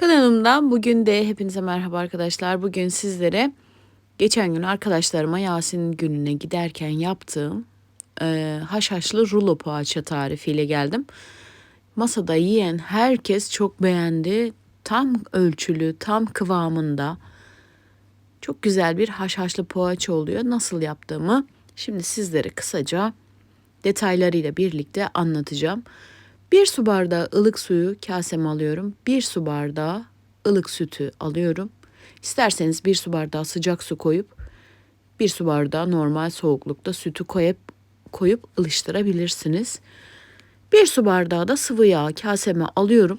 Kanalımdan bugün de hepinize merhaba arkadaşlar. Bugün sizlere geçen gün arkadaşlarıma Yasin gününe giderken yaptığım e, haşhaşlı rulo poğaça tarifiyle geldim. Masada yiyen herkes çok beğendi. Tam ölçülü, tam kıvamında. Çok güzel bir haşhaşlı poğaça oluyor. Nasıl yaptığımı şimdi sizlere kısaca detaylarıyla birlikte anlatacağım. Bir su bardağı ılık suyu kaseme alıyorum. Bir su bardağı ılık sütü alıyorum. İsterseniz bir su bardağı sıcak su koyup bir su bardağı normal soğuklukta sütü koyup koyup ılıştırabilirsiniz. Bir su bardağı da sıvı yağ kaseme alıyorum.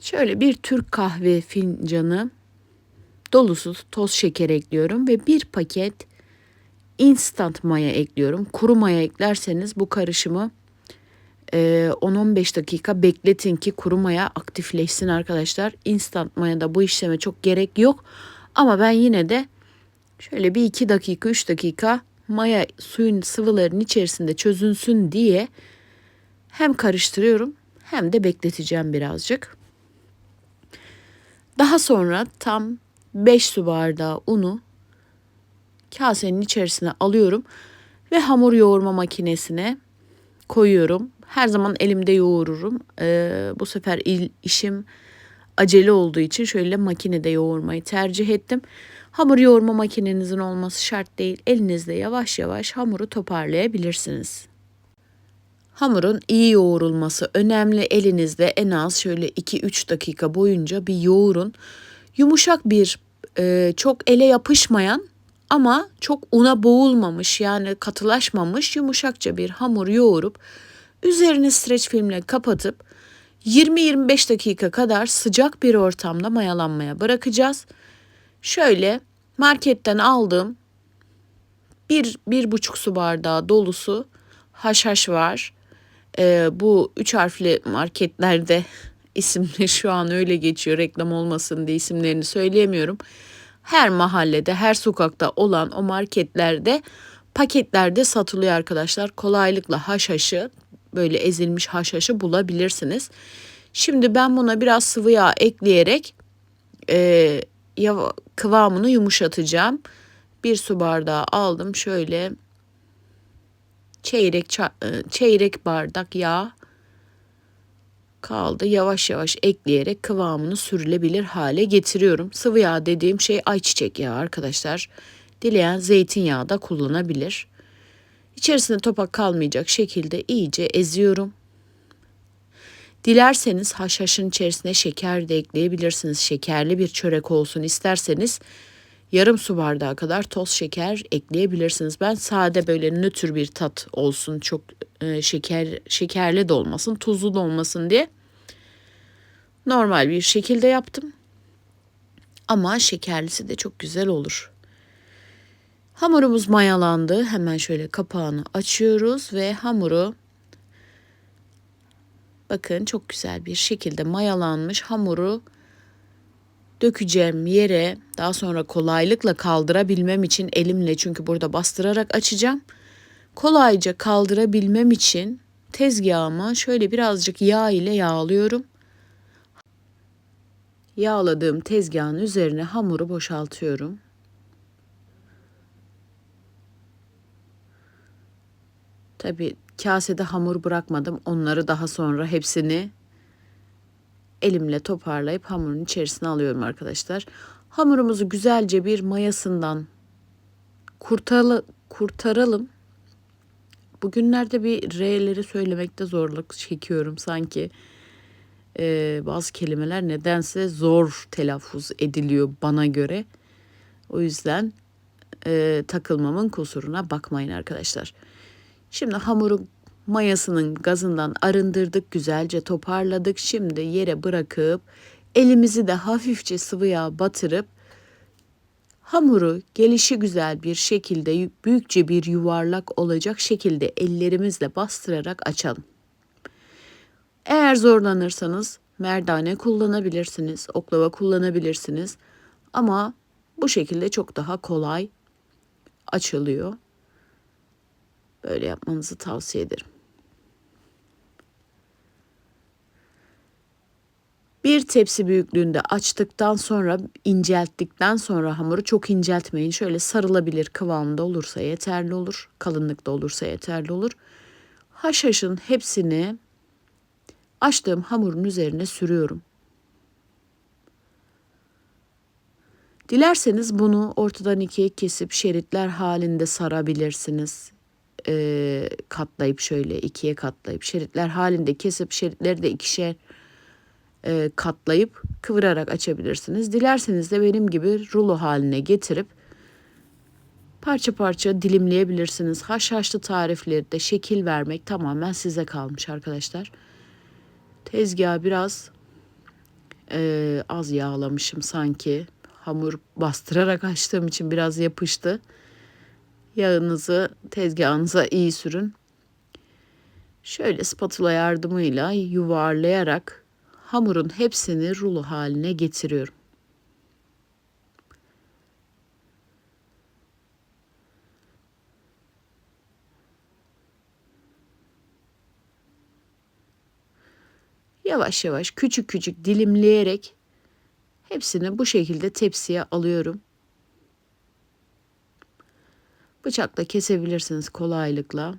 Şöyle bir Türk kahve fincanı dolusu toz şeker ekliyorum ve bir paket instant maya ekliyorum. Kuru maya eklerseniz bu karışımı 10-15 dakika bekletin ki kuru maya aktifleşsin arkadaşlar. Instant maya da bu işleme çok gerek yok. Ama ben yine de şöyle bir 2 dakika 3 dakika maya suyun sıvıların içerisinde çözünsün diye hem karıştırıyorum hem de bekleteceğim birazcık. Daha sonra tam 5 su bardağı unu kasenin içerisine alıyorum ve hamur yoğurma makinesine koyuyorum. Her zaman elimde yoğururum. Ee, bu sefer il, işim acele olduğu için şöyle makinede yoğurmayı tercih ettim. Hamur yoğurma makinenizin olması şart değil. Elinizde yavaş yavaş hamuru toparlayabilirsiniz. Hamurun iyi yoğurulması önemli. Elinizde en az şöyle 2-3 dakika boyunca bir yoğurun. Yumuşak bir, e, çok ele yapışmayan ama çok una boğulmamış yani katılaşmamış yumuşakça bir hamur yoğurup üzerini streç filmle kapatıp 20-25 dakika kadar sıcak bir ortamda mayalanmaya bırakacağız. Şöyle marketten aldığım bir, bir buçuk su bardağı dolusu haşhaş var. Ee, bu üç harfli marketlerde isimli şu an öyle geçiyor reklam olmasın diye isimlerini söyleyemiyorum her mahallede, her sokakta olan o marketlerde paketlerde satılıyor arkadaşlar. Kolaylıkla haşhaşı, böyle ezilmiş haşhaşı bulabilirsiniz. Şimdi ben buna biraz sıvı yağ ekleyerek e, kıvamını yumuşatacağım. Bir su bardağı aldım şöyle çeyrek e, çeyrek bardak yağ kaldı. Yavaş yavaş ekleyerek kıvamını sürülebilir hale getiriyorum. Sıvı yağ dediğim şey ayçiçek yağı arkadaşlar. Dileyen zeytinyağı da kullanabilir. İçerisinde topak kalmayacak şekilde iyice eziyorum. Dilerseniz haşhaşın içerisine şeker de ekleyebilirsiniz. Şekerli bir çörek olsun isterseniz yarım su bardağı kadar toz şeker ekleyebilirsiniz. Ben sade böyle nötr bir tat olsun çok e, şeker şekerli de olmasın tuzlu da olmasın diye normal bir şekilde yaptım. Ama şekerlisi de çok güzel olur. Hamurumuz mayalandı. Hemen şöyle kapağını açıyoruz ve hamuru bakın çok güzel bir şekilde mayalanmış hamuru dökeceğim yere daha sonra kolaylıkla kaldırabilmem için elimle çünkü burada bastırarak açacağım. Kolayca kaldırabilmem için tezgahıma şöyle birazcık yağ ile yağlıyorum. Yağladığım tezgahın üzerine hamuru boşaltıyorum. Tabi kasede hamur bırakmadım. Onları daha sonra hepsini elimle toparlayıp hamurun içerisine alıyorum arkadaşlar. Hamurumuzu güzelce bir mayasından kurtaralım. kurtaralım. Bugünlerde bir R'leri söylemekte zorluk çekiyorum sanki. Ee, bazı kelimeler nedense zor telaffuz ediliyor bana göre. O yüzden e, takılmamın kusuruna bakmayın arkadaşlar. Şimdi hamurun mayasının gazından arındırdık, güzelce toparladık. Şimdi yere bırakıp elimizi de hafifçe sıvı yağ batırıp hamuru gelişi güzel bir şekilde büyükçe bir yuvarlak olacak şekilde ellerimizle bastırarak açalım. Eğer zorlanırsanız merdane kullanabilirsiniz, oklava kullanabilirsiniz. Ama bu şekilde çok daha kolay açılıyor. Böyle yapmanızı tavsiye ederim. Bir tepsi büyüklüğünde açtıktan sonra incelttikten sonra hamuru çok inceltmeyin. Şöyle sarılabilir kıvamda olursa yeterli olur. Kalınlıkta olursa yeterli olur. Haşhaşın hepsini açtığım hamurun üzerine sürüyorum. Dilerseniz bunu ortadan ikiye kesip şeritler halinde sarabilirsiniz. Ee, katlayıp şöyle ikiye katlayıp şeritler halinde kesip şeritleri de ikişer e, katlayıp kıvırarak açabilirsiniz. Dilerseniz de benim gibi rulo haline getirip parça parça dilimleyebilirsiniz. Haşhaşlı tarifleri de şekil vermek tamamen size kalmış arkadaşlar. Tezgahı biraz e, az yağlamışım sanki. Hamur bastırarak açtığım için biraz yapıştı. Yağınızı tezgahınıza iyi sürün. Şöyle spatula yardımıyla yuvarlayarak hamurun hepsini rulo haline getiriyorum. Yavaş yavaş küçük küçük dilimleyerek hepsini bu şekilde tepsiye alıyorum. Bıçakla kesebilirsiniz kolaylıkla.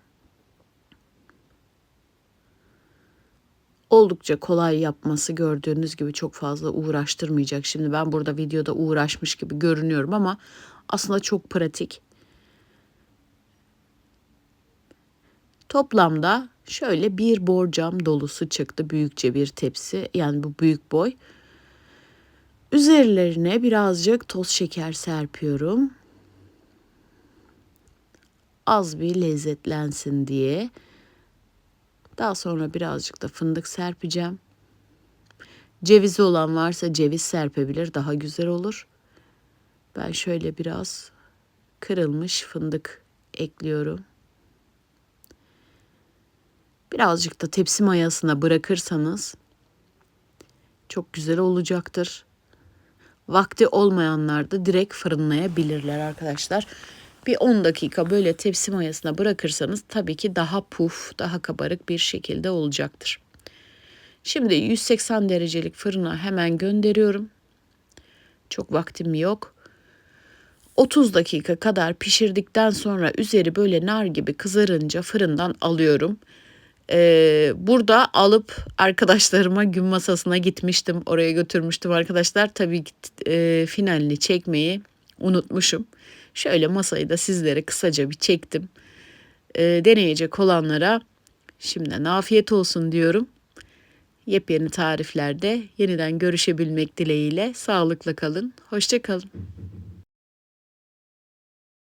Oldukça kolay yapması gördüğünüz gibi çok fazla uğraştırmayacak. Şimdi ben burada videoda uğraşmış gibi görünüyorum ama aslında çok pratik. Toplamda şöyle bir borcam dolusu çıktı. Büyükçe bir tepsi yani bu büyük boy. Üzerlerine birazcık toz şeker serpiyorum. Az bir lezzetlensin diye. Daha sonra birazcık da fındık serpeceğim. Cevizi olan varsa ceviz serpebilir daha güzel olur. Ben şöyle biraz kırılmış fındık ekliyorum. Birazcık da tepsi mayasına bırakırsanız çok güzel olacaktır. Vakti olmayanlar da direkt fırınlayabilirler arkadaşlar bir 10 dakika böyle tepsi mayasına bırakırsanız tabii ki daha puf, daha kabarık bir şekilde olacaktır. Şimdi 180 derecelik fırına hemen gönderiyorum. Çok vaktim yok. 30 dakika kadar pişirdikten sonra üzeri böyle nar gibi kızarınca fırından alıyorum. Ee, burada alıp arkadaşlarıma gün masasına gitmiştim. Oraya götürmüştüm arkadaşlar. Tabii ki e, finalini çekmeyi unutmuşum. Şöyle masayı da sizlere kısaca bir çektim. E, deneyecek olanlara şimdiden afiyet olsun diyorum. Yepyeni tariflerde yeniden görüşebilmek dileğiyle sağlıkla kalın. Hoşça kalın.